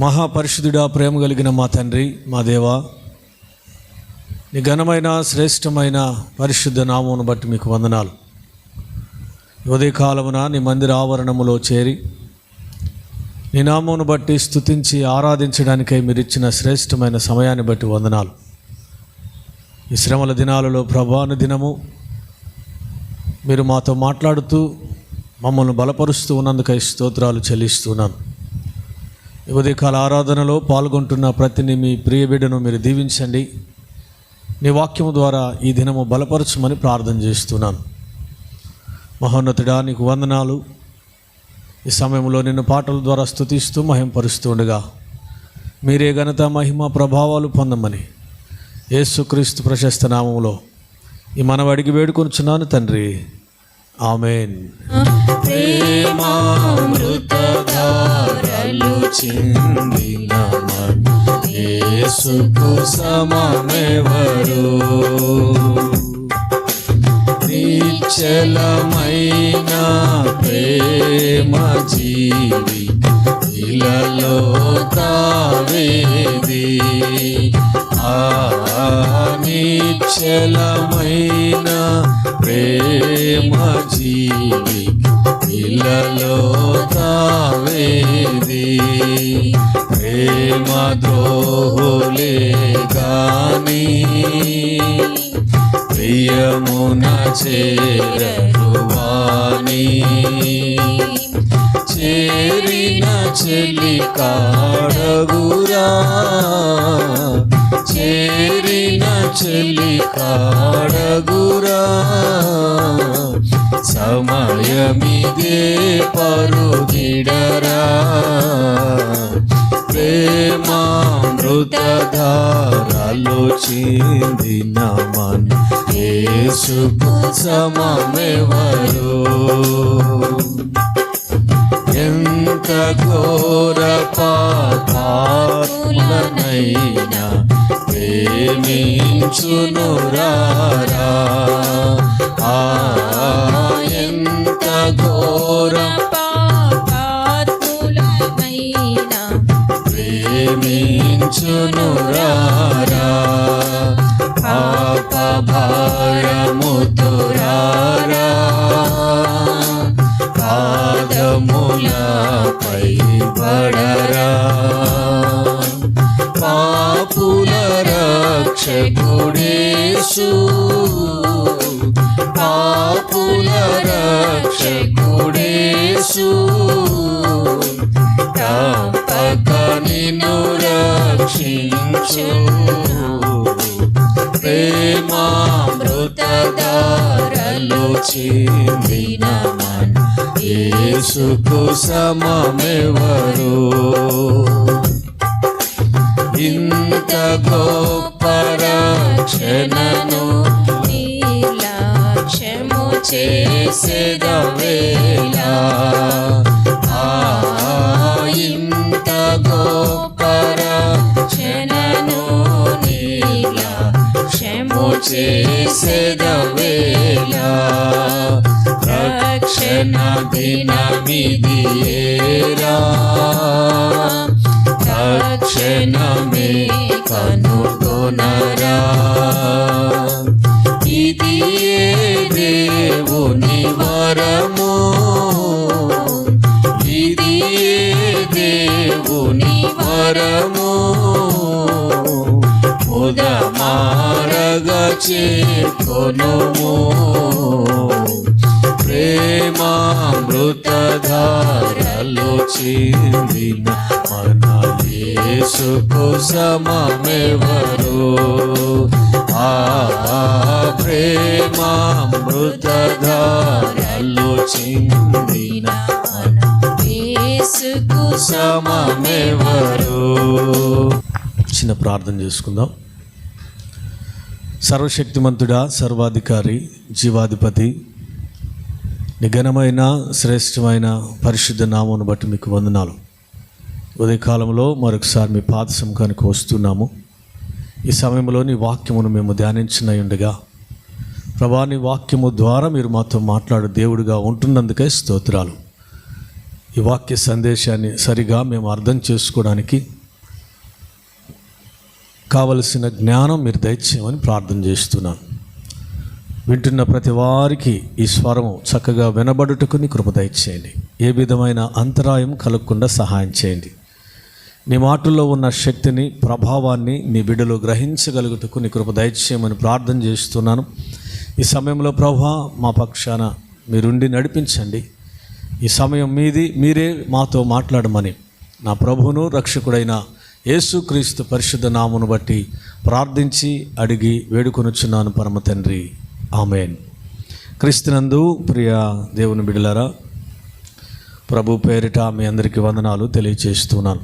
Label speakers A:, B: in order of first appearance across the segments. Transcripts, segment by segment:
A: మహాపరిశుద్ధుడా ప్రేమ కలిగిన మా తండ్రి మా దేవా నీ ఘనమైన శ్రేష్టమైన పరిశుద్ధ నామమును బట్టి మీకు వందనాలు. ఉదయకాలమున నీ మందిర ఆవరణములో చేరి నీ నామమును బట్టి స్థుతించి ఆరాధించడానికై మీరు ఇచ్చిన శ్రేష్టమైన సమయాన్ని బట్టి వందనాలు. ఈ శ్రమల దినాలలో ప్రభాను దినము మీరు మాతో మాట్లాడుతూ మమ్మల్ని బలపరుస్తూ ఉన్నందుకై స్తోత్రాలు చెల్లిస్తున్నాను. ఉదయకాల ఆరాధనలో పాల్గొంటున్న ప్రతిని మీ ప్రియ బిడ్డను మీరు దీవించండి. నీ వాక్యము ద్వారా ఈ దినము బలపరచమని ప్రార్థన చేస్తున్నాను. మహోన్నతుడా నీకు వందనాలు. ఈ సమయంలో నిన్ను పాటల ద్వారా స్తుతిస్తూ మహింపరుస్తూ ఉండగా మీరే ఘనత మహిమ ప్రభావాలు పొందమని యేసుక్రీస్తు ప్రశస్త నామములో ఈ మనవి అడిగి వేడుకొనుచున్నాను తండ్రి. ఆమెన్. ప్రేమామృతధారలు చిందిన యేసుకు సమమెవరు? నిశ్చలమైన ప్రేమ జీవి ఇలలో తావేది ఆ నిశ్చలమైన ప్రేమ జీవి ఇలలో తావేది? ప్రేమ ద్రోహులే గాని ప్రియమున చేరరువాని చేరిన చెలి కాడగురా. చేరిన చెలి కాడగురా. సమయమిదే పరుగిడరా. ప్రేమామృతధారలు చిందిన మన యేసుకు సమమెవరు? ఎంత ఘోర పాపాత్మనైనా ప్రేమించునురారా ఆ ఎంత ఘోర
B: పాపాత్ములమైన
A: ప్రేమించునురారా పాప భారముతురారా పాదములపై పడరా? రక్షకుడేసు. పాపుల రక్షకుడేసు తప్పక నిన్ను రక్షించు ప్రేమామృతధారలు చిందిన మన యేసుకు సమమెవరు? ఇంత గోప రక్షణను
B: నీలాక్షము
A: చేసేదవేలా ఇంత గొప్ప రక్షణను
B: నీలాక్షము
A: చేసేదవేలా రక్షణ దినమిదియేరా రక్షణమే కనుగొనరా. చేకొనుము ప్రేమామృతధారలు చిందిన మన యేసుకు సమమెవరు ఆ ప్రేమామృతధారలు చిందిన మన
B: యేసుకు
A: సమమెవరు చిన్న ప్రార్థన చేసుకుందాం. సర్వశక్తిమంతుడా సర్వాధికారి జీవాధిపతి నిఘనమైన శ్రేష్టమైన పరిశుద్ధ నామను బట్టి మీకు వందనాలు. ఉదయకాలంలో మరొకసారి మీ పాద సముఖానికి వస్తున్నాము. ఈ సమయంలో నీ వాక్యమును మేము ధ్యానించిన ఉండగా ప్రభా నీ వాక్యము ద్వారా మీరు మాతో మాట్లాడు దేవుడిగా ఉంటున్నందుకే స్తోత్రాలు. ఈ వాక్య సందేశాన్ని సరిగా మేము అర్థం చేసుకోవడానికి కావలసిన జ్ఞానం మీరు దయచేయమని ప్రార్థన చేస్తున్నాను. వింటున్న ప్రతి వారికి ఈ స్వరం చక్కగా వినబడుటకుని కృప దయచేయండి. ఏ విధమైన అంతరాయం కలగకుండా సహాయం చేయండి. నీ మాటల్లో ఉన్న శక్తిని ప్రభావాన్ని నీ బిడ్డలో గ్రహించగలుగుటకు నీ కృప దయచేయమని ప్రార్థన చేస్తున్నాను. ఈ సమయంలో ప్రభా మా పక్షాన మీరుండి నడిపించండి. ఈ సమయం మీది మీరే మాతో మాట్లాడమని నా ప్రభువును రక్షకుడైన యేసుక్రీస్తు పరిశుద్ధ నామును బట్టి ప్రార్థించి అడిగి వేడుకొనుచున్నాను పరమ తండ్రి. ఆమెన్. క్రీస్తునందు ప్రియ దేవుని బిడలారా ప్రభు పేరిట మీ అందరికీ వందనాలు తెలియచేస్తున్నాను.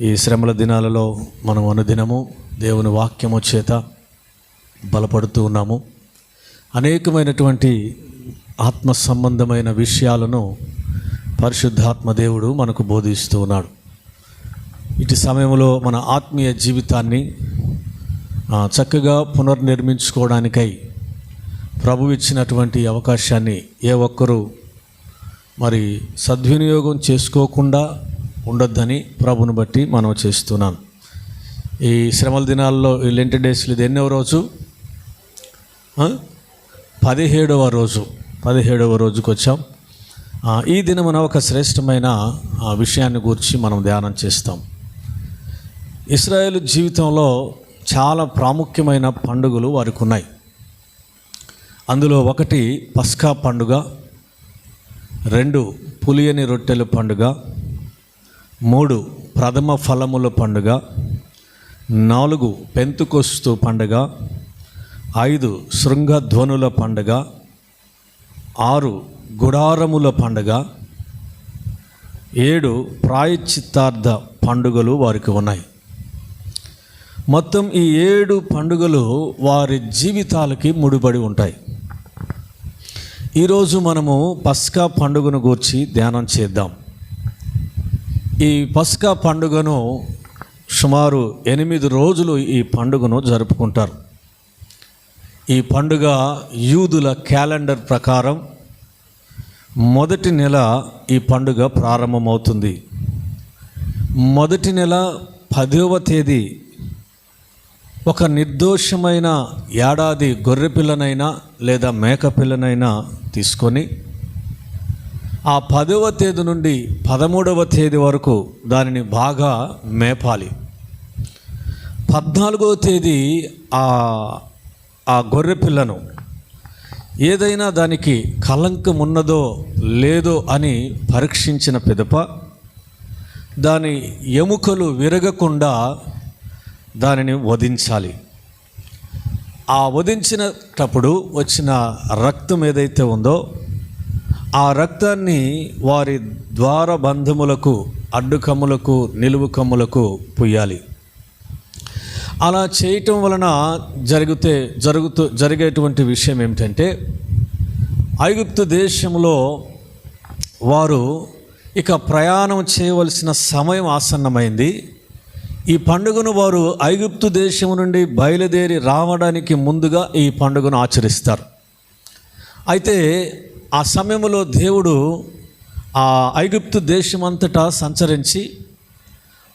A: ఈ శ్రమల దినాలలో మనం అనుదినము దేవుని వాక్యము చేత బలపడుతూ ఉన్నాము. అనేకమైనటువంటి ఆత్మ సంబంధమైన విషయాలను పరిశుద్ధాత్మ దేవుడు మనకు బోధిస్తూ ఉన్నాడు. ఇటు సమయంలో మన ఆత్మీయ జీవితాన్ని చక్కగా పునర్నిర్మించుకోవడానికై ప్రభు ఇచ్చినటువంటి అవకాశాన్ని ఏ ఒక్కరూ మరి సద్వినియోగం చేసుకోకుండా ఉండొద్దని ప్రభుని బట్టి మనం చేస్తున్నాను. ఈ శ్రమల దినాల్లో ఈ లెంట్ డేస్లు ఇది ఎన్నో రోజు? పదిహేడవ రోజు. పదిహేడవ రోజుకు వచ్చాం. ఈ దినమున ఒక శ్రేష్టమైన విషయాన్ని గురించి మనం ధ్యానం చేస్తాం. ఇస్రాయేల్ జీవితంలో చాలా ప్రాముఖ్యమైన పండుగలు వారికి ఉన్నాయి. అందులో ఒకటి పస్కా పండుగ రెండు పులియని రొట్టెల పండుగ మూడు ప్రథమ ఫలముల పండుగ నాలుగు పెంతుకొస్తు పండుగ ఐదు శృంగధ్వనుల పండుగ ఆరు గుడారముల పండుగ ఏడు ప్రాయశ్చిత్తార్థ పండుగలు వారికి ఉన్నాయి. మొత్తం ఈ ఏడు పండుగలు వారి జీవితాలకి ముడిపడి ఉంటాయి. ఈరోజు మనము పస్కా పండుగను గూర్చి ధ్యానం చేద్దాం. ఈ పస్కా పండుగను సుమారు ఎనిమిది రోజులు ఈ పండుగను జరుపుకుంటారు. ఈ పండుగ యూదుల క్యాలెండర్ ప్రకారం మొదటి నెల ఈ పండుగ ప్రారంభమవుతుంది. మొదటి నెల పదవ తేదీ ఒక నిర్దోషమైన ఏడాది గొర్రె పిల్లనైనా లేదా మేకపిల్లనైనా తీసుకొని ఆ పదవ తేదీ నుండి పదమూడవ తేదీ వరకు దానిని బాగా మేపాలి. పద్నాలుగవ తేదీ ఆ ఆ గొర్రె పిల్లను ఏదైనా దానికి కలంకం ఉన్నదో లేదో అని పరీక్షించిన పిదప దాని ఎముకలు విరగకుండా దానిని వధించాలి. ఆ వధించినటప్పుడు వచ్చిన రక్తం ఏదైతే ఉందో ఆ రక్తాన్ని వారి ద్వారబంధములకు అడ్డుకమ్ములకు నిలువు కమ్ములకు పుయ్యాలి అలా చేయటం వలన జరిగితే జరుగుతూ జరిగేటువంటి విషయం ఏమిటంటే ఐగుప్తు దేశంలో వారు ఇక ప్రయాణం చేయవలసిన సమయం ఆసన్నమైంది. ఈ పండుగను వారు ఐగుప్తు దేశం నుండి బయలుదేరి రావడానికి ముందుగా ఈ పండుగను ఆచరిస్తారు. అయితే ఆ సమయంలో దేవుడు ఆ ఐగుప్తు దేశమంతటా సంచరించి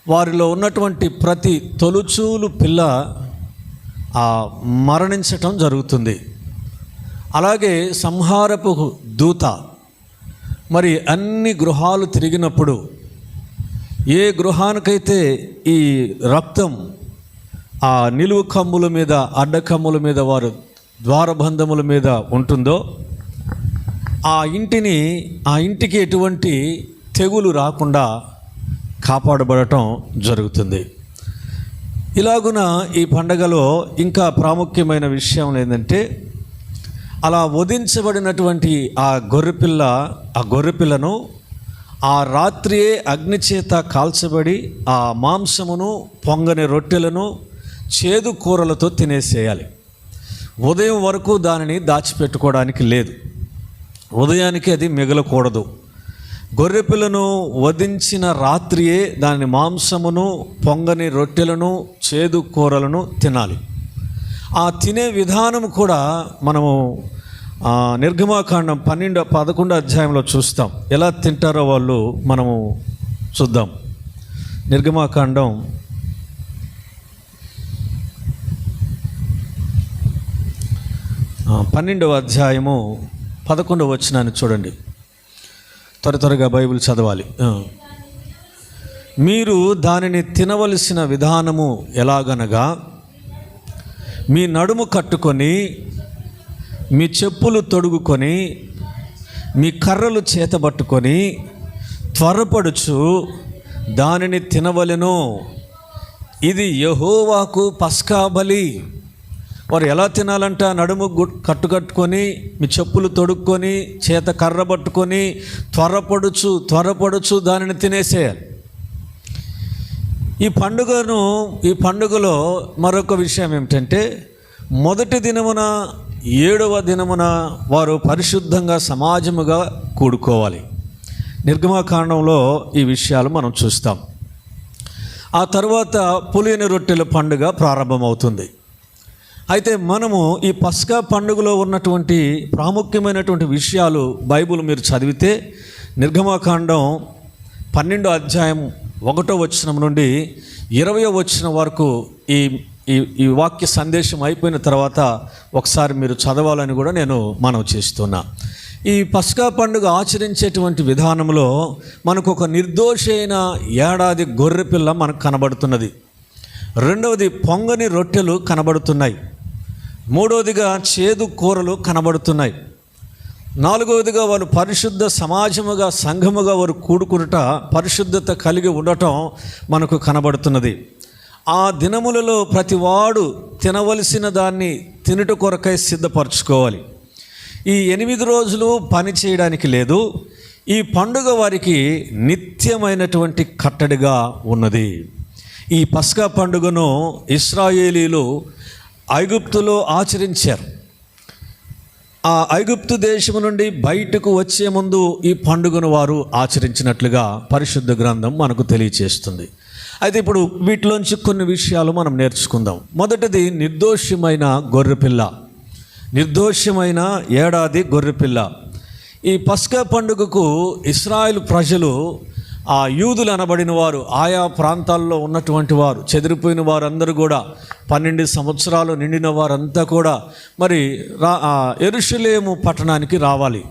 A: వారిలో ఉన్నటువంటి ప్రతి తొలుచూలు పిల్ల ఆ, మరణించటం జరుగుతుంది. అలాగే సంహారపు దూత మరి అన్ని గృహాలు తిరిగినప్పుడు ఏ గృహానికైతే ఈ రక్తం ఆ నిలువు కమ్ముల మీద అడ్డకమ్ముల మీద వారు ద్వారబంధముల మీద ఉంటుందో ఆ ఇంటిని ఆ ఇంటికి ఎటువంటి తెగులు రాకుండా కాపాడబడటం జరుగుతుంది. ఇలాగున ఈ పండగలో ఇంకా ప్రాముఖ్యమైన విషయం ఏంటంటే అలా వధించబడినటువంటి ఆ గొర్రెపిల్ల ఆ గొర్రెపిల్లను ఆ రాత్రియే అగ్నిచేత కాల్చబడి ఆ మాంసమును పొంగని రొట్టెలను చేదు కూరలతో తినేసేయాలి. ఉదయం వరకు దానిని దాచిపెట్టుకోవడానికి లేదు. ఉదయానికి అది మిగలకూడదు. గొర్రెపిల్లను వధించిన రాత్రియే దాని మాంసమును పొంగని రొట్టెలను చేదు కూరలను తినాలి. ఆ తినే విధానం కూడా మనము నిర్గమాకాండం పన్నెండు పదకొండు అధ్యాయంలో చూస్తాం. ఎలా తింటారో వాళ్ళు మనము చూద్దాం. నిర్గమాకాండం పన్నెండవ అధ్యాయము పదకొండవ వచ్చినాన్ని చూడండి. త్వర త్వరగా బైబిల్ చదవాలి. మీరు దానిని తినవలసిన విధానము ఎలాగనగా మీ నడుము కట్టుకొని మీ చెప్పులు తొడుగుకొని మీ కర్రలు చేతబట్టుకొని త్వరపడుచు దానిని తినవలెను. ఇది యహోవాకు పస్కా బలి. వారు ఎలా తినాలంట? నడుము కట్టుకట్టుకొని మీ చెప్పులు తొడుక్కొని చేత కర్ర పట్టుకొని త్వరపడుచు త్వరపడుచు దానిని తినేసేయాలి ఈ పండుగను ఈ పండుగలో మరొక విషయం ఏమిటంటే మొదటి దినమున ఏడవ దినమున వారు పరిశుద్ధంగా సమాజముగా కూడుకోవాలి. నిర్గమాకాండంలో ఈ విషయాలు మనం చూస్తాం. ఆ తర్వాత పులియని రొట్టెల పండుగ ప్రారంభమవుతుంది. అయితే మనము ఈ పస్కా పండుగలో ఉన్నటువంటి ప్రాముఖ్యమైనటువంటి విషయాలు బైబిల్ మీరు చదివితే నిర్గమాకాండం పన్నెండో అధ్యాయం ఒకటో వచనం నుండి ఇరవయో వచనం వరకు ఈ ఈ ఈ వాక్య సందేశం అయిపోయిన తర్వాత ఒకసారి మీరు చదవాలని కూడా నేను మనవి చేస్తున్నా. ఈ పస్కా పండుగ ఆచరించేటువంటి విధానంలో మనకు ఒక నిర్దోషైన ఏడాది గొర్రెపిల్ల మనకు కనబడుతున్నది. రెండవది పొంగని రొట్టెలు కనబడుతున్నాయి. మూడవదిగా చేదు కూరలు కనబడుతున్నాయి. నాలుగవదిగా వారు పరిశుద్ధ సమాజముగా సంఘముగా వారు కూడుకునుట పరిశుద్ధత కలిగి ఉండటం మనకు కనబడుతున్నది. ఆ దినములలో ప్రతివాడు తినవలసిన దాన్ని తినుట కొరకై సిద్ధపరచుకోవాలి. ఈ ఎనిమిది రోజులు పని చేయడానికి లేదు. ఈ పండుగ వారికి నిత్యమైనటువంటి కట్టడిగా ఉన్నది. ఈ పస్కా పండుగను ఇస్రాయేలీలు ఐగుప్తులో ఆచరించారు. ఆ ఐగుప్తు దేశము నుండి బయటకు వచ్చే ముందు ఈ పండుగను వారు ఆచరించినట్లుగా పరిశుద్ధ గ్రంథం మనకు తెలియచేస్తుంది. అయితే ఇప్పుడు వీటిలోంచి కొన్ని విషయాలు మనం నేర్చుకుందాం. మొదటిది నిర్దోషమైన గొర్రెపిల్ల. నిర్దోషమైన ఏడాది గొర్రెపిల్ల. ఈ పస్కా పండుగకు ఇస్రాయేల్ ప్రజలు ఆ యూదులు అనబడిన వారు ఆయా ప్రాంతాల్లో ఉన్నటువంటి వారు చెదిరిపోయిన వారందరూ కూడా పన్నెండు సంవత్సరాలు నిండిన వారంతా కూడా మరి రా ఎరుషులేము పట్టణానికి రావాలి.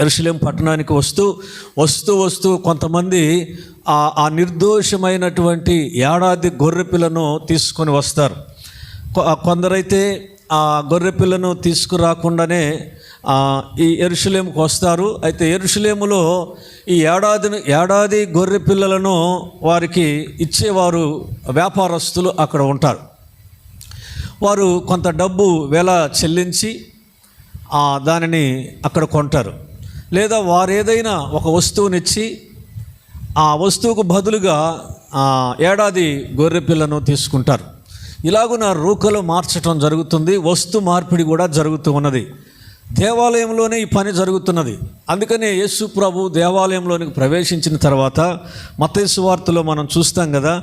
A: ఎరుషులేం పట్టణానికి వస్తూ వస్తూ వస్తూ కొంతమంది ఆ ఆ నిర్దోషమైనటువంటి ఏడాది గొర్రెపిల్లను తీసుకొని వస్తారు. కొందరైతే ఆ గొర్రెపిల్లను తీసుకురాకుండానే ఈ ఎరుషులేముకు వస్తారు. అయితే ఎరుషులేములో ఈ ఏడాదిని ఏడాది గొర్రె పిల్లలను వారికి ఇచ్చేవారు వ్యాపారస్తులు అక్కడ ఉంటారు. వారు కొంత డబ్బు వేళ చెల్లించి దానిని అక్కడ కొంటారు. లేదా వారేదైనా ఒక వస్తువునిచ్చి ఆ వస్తువుకు బదులుగా ఏడాది గొర్రె పిల్లను తీసుకుంటారు. ఇలాగున రూకలు మార్చటం జరుగుతుంది వస్తు మార్పిడి కూడా జరుగుతూ ఉన్నది. దేవాలయంలోనే ఈ పని జరుగుతున్నది. అందుకనే యేసు ప్రభు దేవాలయంలోనికి ప్రవేశించిన తర్వాత మతేసు వార్తలో మనం చూస్తాం కదా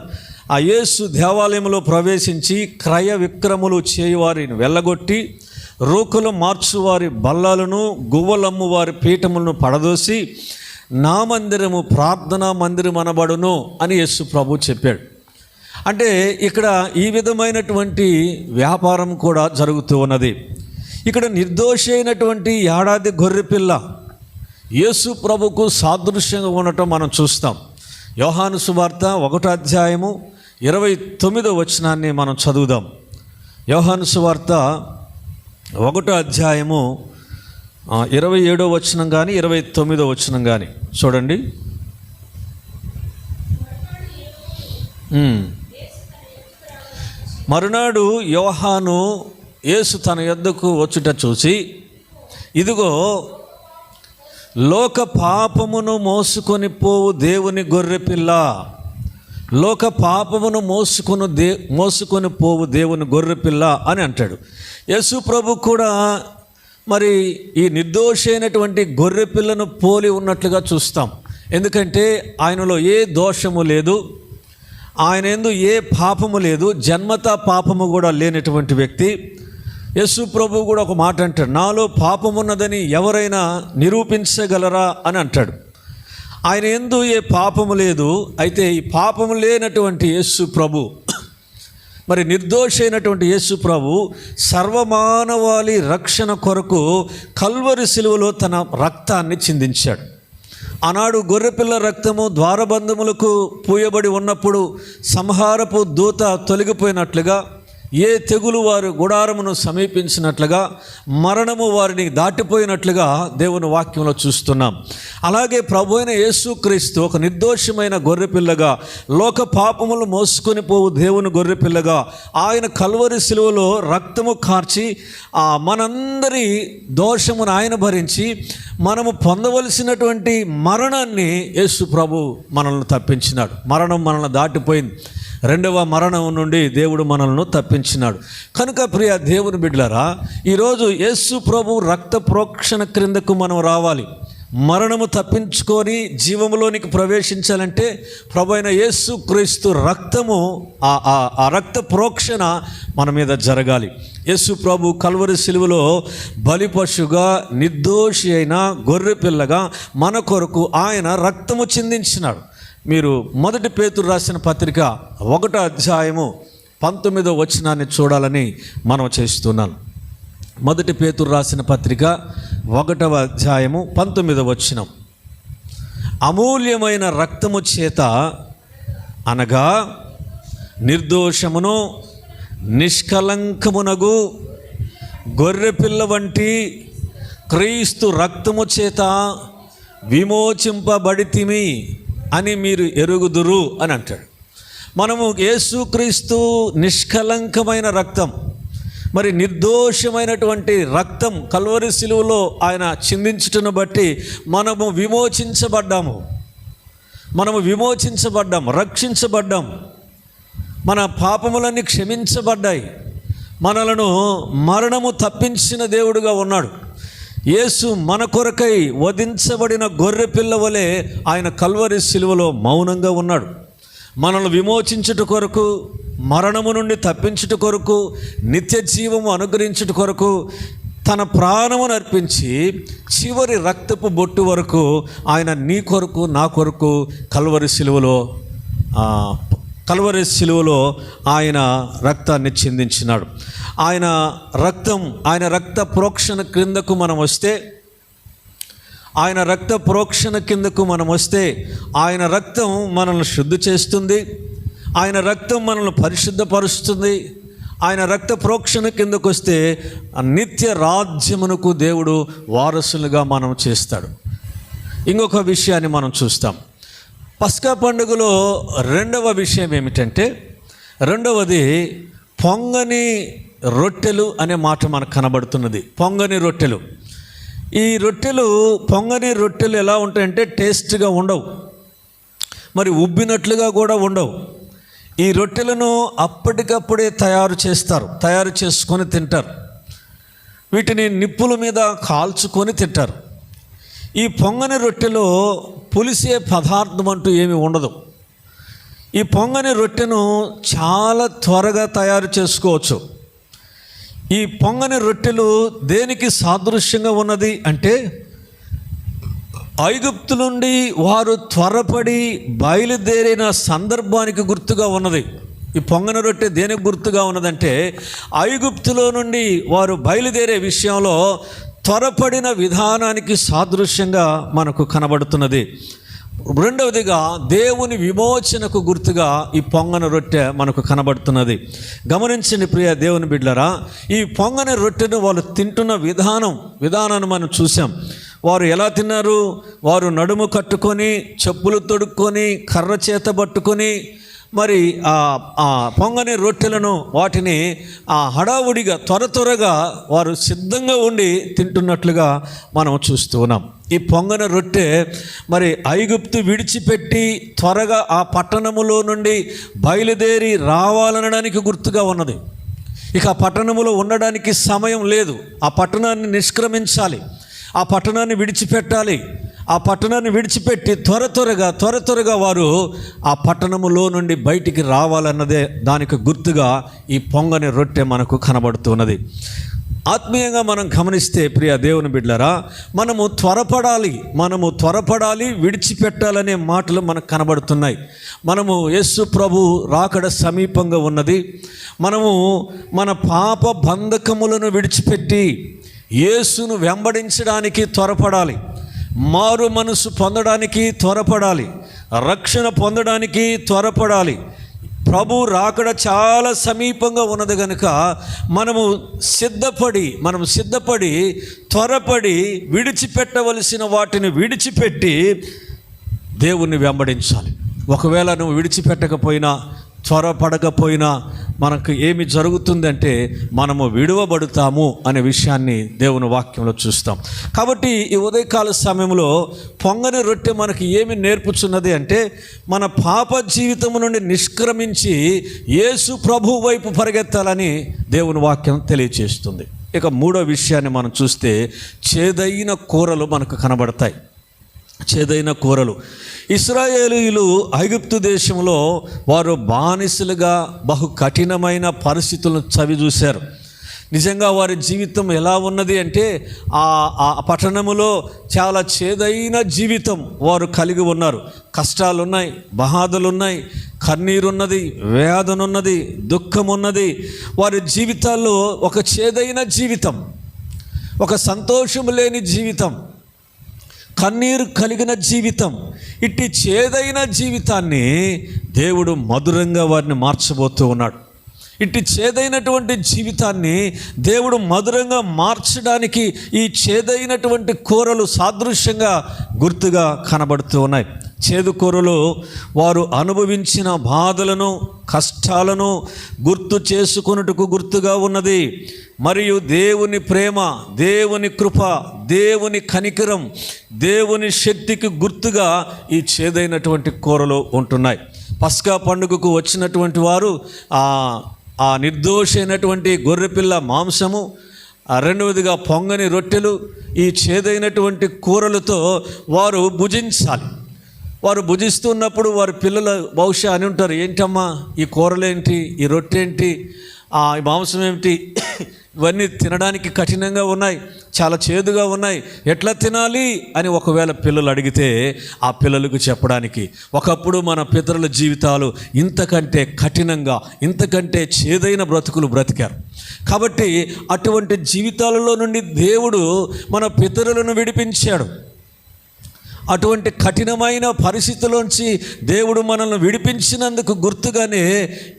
A: ఆ యేసు దేవాలయంలో ప్రవేశించి క్రయ విక్రములు చేయవారిని వెళ్ళగొట్టి రోకులు మార్చువారి బల్లలను గువ్వలమ్ము వారి పీఠములను పడదోసి నా మందిరము ప్రార్థనా మందిరం అనబడును అని యేసు ప్రభు చెప్పాడు. అంటే ఇక్కడ ఈ విధమైనటువంటి వ్యాపారం కూడా జరుగుతూ ఉన్నది. ఇక్కడ నిర్దోషి అయినటువంటి ఏడాది గొర్రెపిల్ల యేసు ప్రభుకు సాదృశ్యంగా ఉండటం మనం చూస్తాం. యోహాను సువార్త ఒకటో అధ్యాయము ఇరవై తొమ్మిదో వచనాన్ని మనం చదువుదాం. యోహాను సువార్త ఒకటో అధ్యాయము ఇరవై ఏడో వచనం కానీ ఇరవై తొమ్మిదో వచనం కానీ చూడండి. మరునాడు యోహాను యేసు తన యొద్దకు వచ్చుట చూసి ఇదిగో లోక పాపమును మోసుకొని పోవు దేవుని గొర్రెపిల్ల. లోక పాపమును మోసుకొని దే మోసుకొని పోవు దేవుని గొర్రెపిల్ల అని అంటాడు. యేసు ప్రభు కూడా మరి ఈ నిర్దోషైనటువంటి గొర్రెపిల్లను పోలి ఉన్నట్లుగా చూస్తాం. ఎందుకంటే ఆయనలో ఏ దోషము లేదు ఆయన ఎందు ఏ పాపము లేదు జన్మత పాపము కూడా లేనటువంటి వ్యక్తి. యేసు ప్రభు కూడా ఒక మాట అంటాడు నాలో పాపమున్నదని ఎవరైనా నిరూపించగలరా అని అంటాడు. ఆయన ఎందు ఏ పాపము లేదు అయితే ఈ పాపము లేనటువంటి యేసు ప్రభు మరి నిర్దోషైనటువంటి అయినటువంటి యేసు ప్రభు సర్వమానవాళి రక్షణ కొరకు కల్వరి శిలువలో తన రక్తాన్ని చిందించాడు. ఆనాడు గొర్రెపిల్ల రక్తము ద్వారబంధములకు పూయబడి ఉన్నప్పుడు సంహారపు దూత తొలగిపోయినట్లుగా ఏ తెగులు వారు గుడారమును సమీపించినట్లుగా మరణము వారిని దాటిపోయినట్లుగా దేవుని వాక్యంలో చూస్తున్నాం. అలాగే ప్రభు అయిన యేసుక్రీస్తు ఒక నిర్దోషమైన గొర్రెపిల్లగా లోక పాపములు మోసుకొని పోవు దేవుని గొర్రెపిల్లగా ఆయన కల్వరి శిలువలో రక్తము కార్చి ఆ మనందరి దోషమును ఆయన భరించి మనము పొందవలసినటువంటి మరణాన్ని యేసు ప్రభు మనల్ని తప్పించినాడు. మరణం మనల్ని దాటిపోయింది. రెండవ మరణం నుండి దేవుడు మనల్ని తప్పించినాడు. కనుక ప్రియ దేవుని బిడ్డలారా ఈరోజు యేసు ప్రభు రక్త ప్రోక్షణ క్రిందకు మనం రావాలి. మరణము తప్పించుకొని జీవములోనికి ప్రవేశించాలంటే ప్రభు అయిన యేసు క్రీస్తు రక్తము ఆ ఆ- రక్త ప్రోక్షణ మన మీద జరగాలి. యేసు ప్రభు కల్వరి శిలువలో బలిపశుగా నిర్దోషి అయిన గొర్రె పిల్లగా మన కొరకు ఆయన రక్తము చిందించినాడు. మీరు మొదటి పేతురు రాసిన పత్రిక ఒకటో అధ్యాయము పంతొమ్మిదో వచనాన్ని చూడాలని మనం చేస్తున్నాను మొదటి పేతురు రాసిన పత్రిక ఒకటవ అధ్యాయము పంతొమ్మిదవ వచనం. అమూల్యమైన రక్తము చేత అనగా నిర్దోషమును నిష్కలంకమునగు గొర్రెపిల్ల వంటి క్రీస్తు రక్తము చేత విమోచింపబడితిమి. అని మీరు ఎరుగుదురు అని అంటాడు. మనము యేసుక్రీస్తు నిష్కలంకమైన రక్తం మరి నిర్దోషమైనటువంటి రక్తం కల్వరి శిలువలో ఆయన చిందించుటను బట్టి మనము విమోచించబడ్డాము. మనము విమోచించబడ్డాం రక్షించబడ్డాం మన పాపములన్నీ క్షమించబడ్డాయి. మనలను మరణము తప్పించిన దేవుడుగా ఉన్నాడు. యేసు మన కొరకై వధించబడిన గొర్రె పిల్ల వలె ఆయన కల్వరి శిలువలో మౌనంగా ఉన్నాడు. మనల్ని విమోచించుట కొరకు మరణము నుండి తప్పించుట కొరకు నిత్య జీవము అనుగ్రహించుట కొరకు తన ప్రాణమును అర్పించి చివరి రక్తపు బొట్టు వరకు ఆయన నీ కొరకు నా కొరకు కల్వరి శిలువలో కల్వరి శిలువలో ఆయన రక్తాన్ని చిందించినాడు. ఆయన రక్తం ఆయన రక్త ప్రోక్షణ క్రిందకు మనం వస్తే ఆయన రక్త ప్రోక్షణ కిందకు మనం వస్తే ఆయన రక్తం మనల్ని శుద్ధి చేస్తుంది ఆయన రక్తం మనల్ని పరిశుద్ధపరుస్తుంది ఆయన రక్త ప్రోక్షణ కిందకు వస్తే నిత్య రాజ్యమునకు దేవుడు వారసులుగా మనం చేస్తాడు. ఇంకొక విషయాన్ని మనం చూస్తాం. పస్కా పండుగలో రెండవ విషయం ఏమిటంటే రెండవది పొంగని రొట్టెలు అనే మాట మనకు కనబడుతున్నది. పొంగని రొట్టెలు. ఈ రొట్టెలు పొంగని రొట్టెలు ఎలా ఉంటాయంటే టేస్ట్గా ఉండవు. మరి ఉబ్బినట్లుగా కూడా ఉండవు. ఈ రొట్టెలను అప్పటికప్పుడే తయారు చేస్తారు తయారు చేసుకొని తింటారు. వీటిని నిప్పుల మీద కాల్చుకొని తింటారు. ఈ పొంగని రొట్టెలో పులిసే పదార్థం అంటూ ఏమి ఉండదు. ఈ పొంగని రొట్టెను చాలా త్వరగా తయారు చేసుకోవచ్చు. ఈ పొంగని రొట్టెలు దేనికి సాదృశ్యంగా ఉన్నది అంటే ఐగుప్తు నుండి వారు త్వరపడి బయలుదేరిన సందర్భానికి గుర్తుగా ఉన్నది. ఈ పొంగన రొట్టె దేనికి గుర్తుగా ఉన్నదంటే ఐగుప్తులో నుండి వారు బయలుదేరే విషయంలో త్వరపడిన విధానానికి సాదృశ్యంగా మనకు కనబడుతున్నది. రెండవదిగా దేవుని విమోచనకు గుర్తుగా ఈ పొంగన రొట్టె మనకు కనబడుతున్నది. గమనించండి ప్రియ దేవుని బిడ్లరా ఈ పొంగని రొట్టెను వాళ్ళు తింటున్న విధానం విధానాన్ని మనం చూసాం వారు ఎలా తిన్నారు? వారు నడుము కట్టుకొని చెప్పులు తొడుక్కొని కర్ర చేత పట్టుకొని మరి ఆ పొంగని రొట్టెలను వాటిని ఆ హడావుడిగా త్వర త్వరగా వారు సిద్ధంగా ఉండి తింటున్నట్లుగా మనం చూస్తూ ఉన్నాం. ఈ పొంగన రొట్టె మరి ఐగుప్తు విడిచిపెట్టి త్వరగా ఆ పట్టణములో నుండి బయలుదేరి రావాలనడానికి గుర్తుగా ఉన్నది. ఇక ఆ పట్టణములో ఉండడానికి సమయం లేదు. ఆ పట్టణాన్ని నిష్క్రమించాలి. ఆ పట్టణాన్ని విడిచిపెట్టాలి. ఆ పట్టణాన్ని విడిచిపెట్టి త్వర త్వరగా త్వర త్వరగా వారు ఆ పట్టణములో నుండి బయటికి రావాలన్నదే దానికి గుర్తుగా ఈ పొంగని రొట్టె మనకు కనబడుతున్నది. ఆత్మీయంగా మనం గమనిస్తే ప్రియ దేవుని బిడ్డలారా మనము త్వరపడాలి మనము త్వరపడాలి విడిచిపెట్టాలనే మాటలు మనకు కనబడుతున్నాయి. మనము యేసు ప్రభు రాకడ సమీపంగా ఉన్నది. మనము మన పాప బంధకములను విడిచిపెట్టి యేసును వెంబడించడానికి త్వరపడాలి. మారు మనసు పొందడానికి త్వరపడాలి. రక్షణ పొందడానికి త్వరపడాలి. ప్రభు రాకడ చాలా సమీపంగా ఉన్నది కనుక మనము సిద్ధపడి మనం సిద్ధపడి త్వరపడి విడిచిపెట్టవలసిన వాటిని విడిచిపెట్టి దేవుణ్ణి వెంబడించాలి. ఒకవేళ నువ్వు విడిచిపెట్టకపోయినా త్వరపడకపోయినా మనకు ఏమి జరుగుతుందంటే మనము విడువబడుతాము అనే విషయాన్ని దేవుని వాక్యంలో చూస్తాం. కాబట్టి ఈ ఉదయకాల సమయంలో పొంగని రొట్టె మనకి ఏమి నేర్పుచున్నది అంటే మన పాప జీవితం నుండి నిష్క్రమించి యేసు ప్రభు వైపు పరిగెత్తాలని దేవుని వాక్యం తెలియచేస్తుంది. ఇక మూడో విషయాన్ని మనం చూస్తే చేదైన కూరలు మనకు కనబడతాయి. చేదైన కూరలు. ఇస్రాయేలీలు ఐగుప్తు దేశంలో వారు బానిసలుగా బహు కఠినమైన పరిస్థితులను చవి చూశారు నిజంగా వారి జీవితం ఎలా ఉన్నది అంటే ఆ ఆ పట్టణములో చాలా చేదైన జీవితం వారు కలిగి ఉన్నారు. కష్టాలున్నాయి బహాదులున్నాయి కన్నీరున్నది వేదనున్నది దుఃఖం ఉన్నది వారి జీవితాల్లో ఒక చేదైన జీవితం ఒక సంతోషం లేని జీవితం కన్నీరు కలిగిన జీవితం ఇట్టి చేదైన జీవితాన్ని దేవుడు మధురంగా వారిని మార్చబోతూ ఉన్నాడు. ఇట్టి చేదైనటువంటి జీవితాన్ని దేవుడు మధురంగా మార్చడానికి ఈ చేదైనటువంటి కూరలు సాదృశ్యంగా గుర్తుగా కనబడుతూ ఉన్నాయి. చేదు వారు అనుభవించిన బాధలను కష్టాలను గుర్తు చేసుకొనుటకు గుర్తుగా ఉన్నది. మరియు దేవుని ప్రేమ దేవుని కృప దేవుని కనికరం దేవుని శక్తికి గుర్తుగా ఈ చేదైనటువంటి కూరలు ఉంటున్నాయి. పస్కా పండుగకు వచ్చినటువంటి వారు ఆ నిర్దోషైనటువంటి గొర్రెపిల్ల మాంసము రెండవదిగా పొంగని రొట్టెలు ఈ చేదైనటువంటి కూరలతో వారు భుజించాలి. వారు భుజిస్తున్నప్పుడు వారి పిల్లలు బహుశా అని ఉంటారు. ఏంటమ్మా? ఈ కూరలేంటి? ఈ రొట్టె ఏంటి ఆ మాంసం ఏమిటి? ఇవన్నీ తినడానికి కఠినంగా ఉన్నాయి. చాలా చేదుగా ఉన్నాయి. ఎట్లా తినాలి? అని ఒకవేళ పిల్లలు అడిగితే ఆ పిల్లలకు చెప్పడానికి ఒకప్పుడు మన పితరుల జీవితాలు ఇంతకంటే కఠినంగా ఇంతకంటే చేదైన బ్రతుకులు బ్రతికారు. కాబట్టి అటువంటి జీవితాలలో నుండి దేవుడు మన పితరులను విడిపించాడు. అటువంటి కఠినమైన పరిస్థితుల్లోంచి దేవుడు మనల్ని విడిపించినందుకు గుర్తుగానే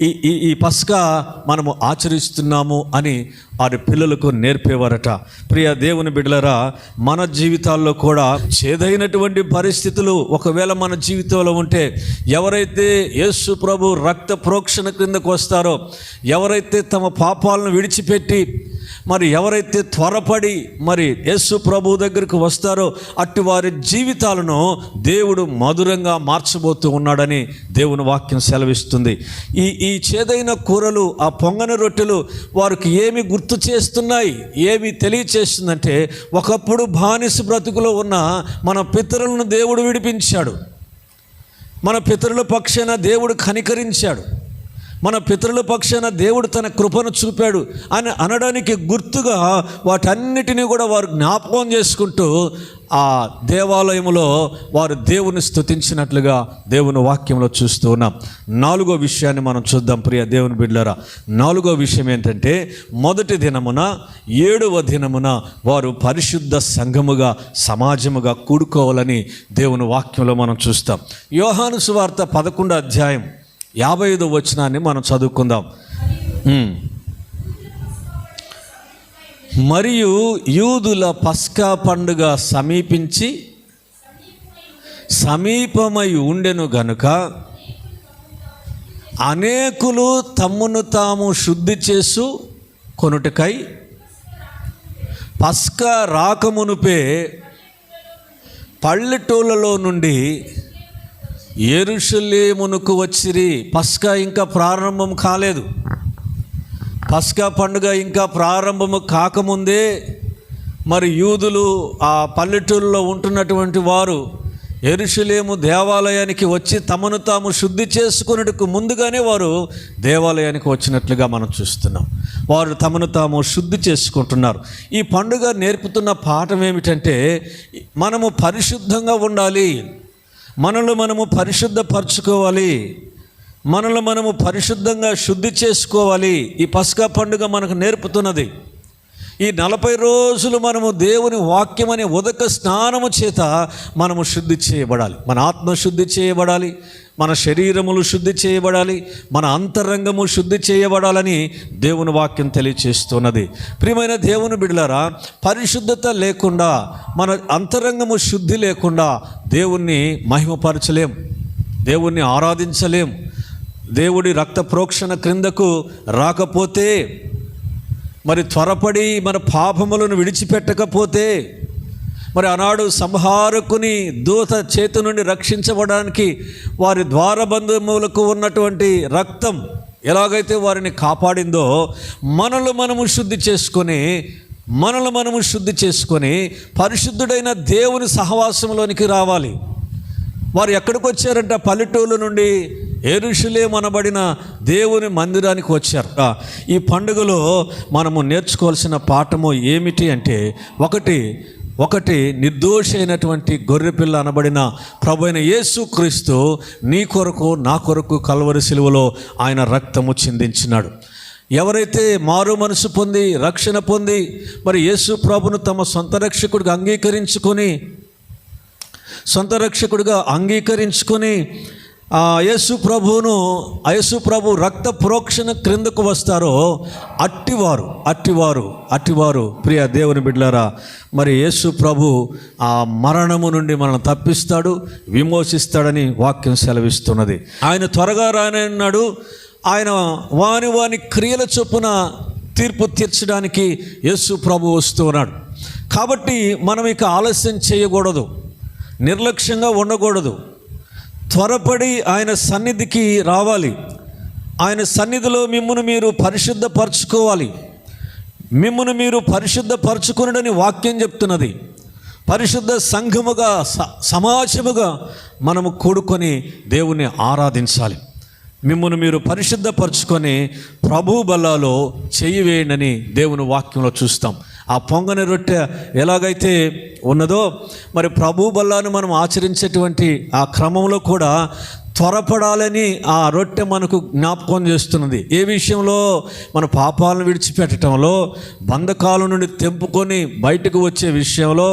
A: ఈ ఈ ఈ పస్కా మనము ఆచరిస్తున్నాము అని వారి పిల్లలకు నేర్పేవారట. ప్రియ దేవుని బిడ్డలరా మన జీవితాల్లో కూడా చేదైనటువంటి పరిస్థితులు ఒకవేళ మన జీవితంలో ఉంటే ఎవరైతే యేసు ప్రభు రక్త ప్రోక్షణ క్రిందకు వస్తారో ఎవరైతే తమ పాపాలను విడిచిపెట్టి మరి ఎవరైతే త్వరపడి మరి యేసు ప్రభు దగ్గరకు వస్తారో అట్టి వారి జీవితాలను దేవుడు మధురంగా మార్చబోతూ ఉన్నాడని దేవుని వాక్యం సెలవిస్తుంది. ఈ ఈ చేదైన కూరలు ఆ పొంగని రొట్టెలు వారికి ఏమి గుర్తు గుర్తు చేస్తున్నాయి. ఏమి తెలియచేస్తుందంటే ఒకప్పుడు బానిస బ్రతుకులో ఉన్న మన పితరులను దేవుడు విడిపించాడు. మన పితరుల పక్షాన దేవుడు కనికరించాడు. మన పితరుల పక్షాన దేవుడు తన కృపను చూపాడు అని అనడానికి గుర్తుగా వాటన్నిటినీ కూడా వారు జ్ఞాపకం చేసుకుంటూ ఆ దేవాలయంలో వారు దేవుని స్థుతించినట్లుగా దేవుని వాక్యంలో చూస్తూ ఉన్నాం. నాలుగో విషయాన్ని మనం చూద్దాం ప్రియ దేవుని బిడ్డరా నాలుగో విషయం ఏంటంటే మొదటి దినమున ఏడవ దినమున వారు పరిశుద్ధ సంఘముగా సమాజముగా కూడుకోవాలని దేవుని వాక్యంలో మనం చూస్తాం. యోహాను సువార్త పదకొండో అధ్యాయం యాభై ఐదో వచనాన్ని మనం చదువుకుందాం. మరియు యూదుల పస్కా పండుగ సమీపించి సమీపమై ఉండెను గనుక అనేకులు తమ్మును తాము శుద్ధి చేసు కొనుటకై పస్కా రాకమునుపే పల్లెటూళ్ళలో నుండి ఎరుషులేమునుకు వచ్చిరి. పస్కా ఇంకా ప్రారంభం కాలేదు. పస్కా పండుగ ఇంకా ప్రారంభము కాకముందే మరి యూదులు ఆ పల్లెటూరులో ఉంటున్నటువంటి వారు ఎరుషులేము దేవాలయానికి వచ్చి తమను తాము శుద్ధి చేసుకున్నట్టుకు ముందుగానే వారు దేవాలయానికి వచ్చినట్లుగా మనం చూస్తున్నాం. వారు తమను తాము శుద్ధి చేసుకుంటున్నారు. ఈ పండుగ నేర్పుతున్న పాఠం ఏమిటంటే మనము పరిశుద్ధంగా ఉండాలి. మనలో మనము పరిశుద్ధపరచుకోవాలి. మనల్ని మనము పరిశుద్ధంగా శుద్ధి చేసుకోవాలి. ఈ పస్కా పండుగ మనకు నేర్పుతున్నది. ఈ నలభై రోజులు మనము దేవుని వాక్యం అనే ఉదక స్నానము చేత మనము శుద్ధి చేయబడాలి. మన ఆత్మ శుద్ధి చేయబడాలి. మన శరీరములు శుద్ధి చేయబడాలి. మన అంతరంగము శుద్ధి చేయబడాలని దేవుని వాక్యం తెలియచేస్తున్నది. ప్రియమైన దేవుని బిడ్డలారా పరిశుద్ధత లేకుండా మన అంతరంగము శుద్ధి లేకుండా దేవుణ్ణి మహిమపరచలేం. దేవుణ్ణి ఆరాధించలేం. దేవుడి రక్త ప్రోక్షణ క్రిందకు రాకపోతే మరి త్వరపడి మన పాపములను విడిచిపెట్టకపోతే మరి ఆనాడు సంహారకుని దూత చేతి నుండి రక్షించబడడానికి వారి ద్వారబంధములకు ఉన్నటువంటి రక్తం ఎలాగైతే వారిని కాపాడిందో మనలు మనము శుద్ధి చేసుకొని మనలు మనము శుద్ధి చేసుకొని పరిశుద్ధుడైన దేవుని సహవాసంలోనికి రావాలి. వారు ఎక్కడికి వచ్చారంట పల్లెటూళ్ళ నుండి ఏరుషులేమనబడిన దేవుని మందిరానికి వచ్చారు. ఈ పండుగలో మనము నేర్చుకోవాల్సిన పాఠము ఏమిటి అంటే ఒకటి ఒకటి నిర్దోషి అయినటువంటి గొర్రెపిల్ల అనబడిన ప్రభు అయిన యేసుక్రీస్తు నీ కొరకు నా కొరకు కల్వరి సిలువలో ఆయన రక్తము చిందించినాడు. ఎవరైతే మారు మనసు పొంది రక్షణ పొంది మరి యేసు ప్రభును తమ సొంత రక్షకుడిగా అంగీకరించుకొని సొంత రక్షకుడిగా అంగీకరించుకొని ఆ యేసు ప్రభువును యేసు ప్రభు రక్త ప్రోక్షణ క్రిందకు వస్తారో అట్టివారు అట్టివారు అట్టివారు. ప్రియ దేవుని బిడ్డారా మరి యేసు ప్రభు ఆ మరణము నుండి మనల్ని తప్పిస్తాడు విమోచిస్తాడని వాక్యం సెలవిస్తున్నది. ఆయన త్వరగా రానన్నాడు ఆయన వాని వాని క్రియల చొప్పున తీర్పు తీర్చడానికి యేసు ప్రభు వస్తూ ఉన్నాడు. కాబట్టి మనం ఇక ఆలస్యం చేయకూడదు నిర్లక్ష్యంగా ఉండకూడదు. త్వరపడి ఆయన సన్నిధికి రావాలి. ఆయన సన్నిధిలో మిమ్మను మీరు పరిశుద్ధపరచుకోవాలి. మిమ్మను మీరు పరిశుద్ధపరచుకునడని వాక్యం చెప్తున్నది. పరిశుద్ధ సంఘముగా స సమాజముగా మనము కూడుకొని దేవుణ్ణి ఆరాధించాలి. మిమ్మల్ని మీరు పరిశుద్ధపరచుకొని ప్రభు బలాలో చేయి వేయండి దేవుని వాక్యంలో చూస్తాం. ఆ పొంగని రొట్టె ఎలాగైతే ఉన్నదో మరి ప్రభు బల్లాను మనం ఆచరించేటువంటి ఆ క్రమంలో కూడా త్వరపడాలని ఆ రొట్టె మనకు జ్ఞాపకం చేస్తున్నది. ఏ విషయంలో? మన పాపాలను విడిచిపెట్టడంలో బంధకాల నుండి తెంపుకొని బయటకు వచ్చే విషయంలో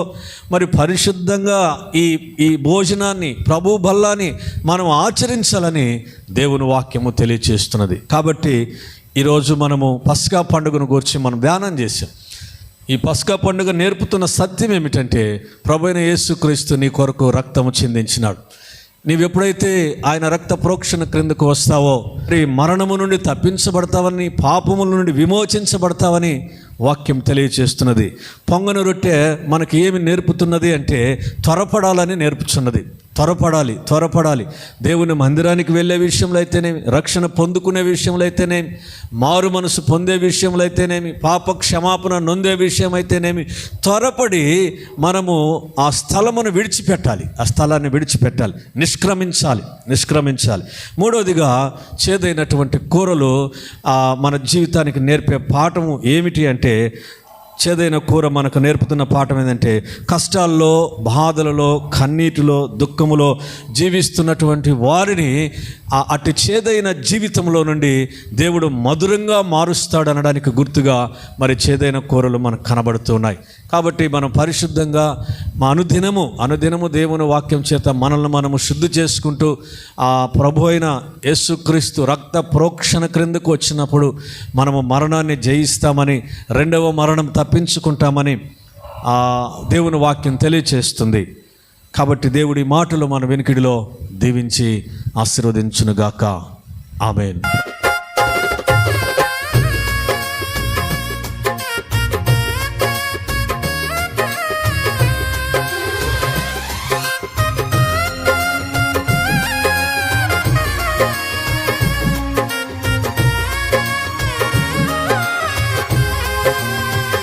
A: మరి పరిశుద్ధంగా ఈ ఈ భోజనాన్ని ప్రభు బల్లాన్ని మనం ఆచరించాలని దేవుని వాక్యము తెలియచేస్తున్నది. కాబట్టి ఈరోజు మనము పస్కా పండుగను గురించి మనం ధ్యానం చేసాం ఈ పస్కా పండుగ నేర్పుతున్న సత్యం ఏమిటంటే ప్రభైన యేసుక్రీస్తు నీ కొరకు రక్తము చిందించినాడు. నీవు ఎప్పుడైతే ఆయన రక్త ప్రోక్షణ క్రిందకు వస్తావో మరణము నుండి తప్పించబడతావని పాపముల నుండి విమోచించబడతావని వాక్యం తెలియచేస్తున్నది పొంగను రొట్టె మనకి ఏమి నేర్పుతున్నది అంటే త్వరపడాలని నేర్పుతున్నది త్వరపడాలి త్వరపడాలి. దేవుని మందిరానికి వెళ్ళే విషయంలో అయితేనేమి రక్షణ పొందుకునే విషయంలో అయితేనేమి మారు మనసు పొందే విషయంలో అయితేనేమి పాప క్షమాపణ నొందే విషయం అయితేనేమి త్వరపడి మనము ఆ స్థలమును విడిచిపెట్టాలి. ఆ స్థలాన్ని విడిచిపెట్టాలి. నిష్క్రమించాలి నిష్క్రమించాలి. మూడవదిగా చేదైనటువంటి కూరలు మన జీవితానికి నేర్పే పాఠము ఏమిటి అంటే చేదైన కూర మనకు నేర్పుతున్న పాఠం ఏంటంటే కష్టాల్లో బాధలలో కన్నీటిలో దుఃఖములో జీవిస్తున్నటువంటి వారిని ఆ అటు చేదైన జీవితంలో నుండి దేవుడు మధురంగా మారుస్తాడు అనడానికి గుర్తుగా మరి చేదైన కూరలు మనకు కనబడుతున్నాయి కాబట్టి మనం పరిశుద్ధంగా మా అనుదినము అనుదినము దేవుని వాక్యం చేత మనల్ని మనము శుద్ధి చేసుకుంటూ ఆ ప్రభు అయిన యేసుక్రీస్తు రక్త ప్రోక్షణ క్రిందకు వచ్చినప్పుడు మనము మరణాన్ని జయిస్తామని రెండవ మరణం తప్పించుకుంటామని దేవుని వాక్యం తెలియచేస్తుంది. కాబట్టి దేవుడి మాటలు మన వెనుకిడిలో దీవించి ఆశీర్వదించునుగాక. ఆమెన్.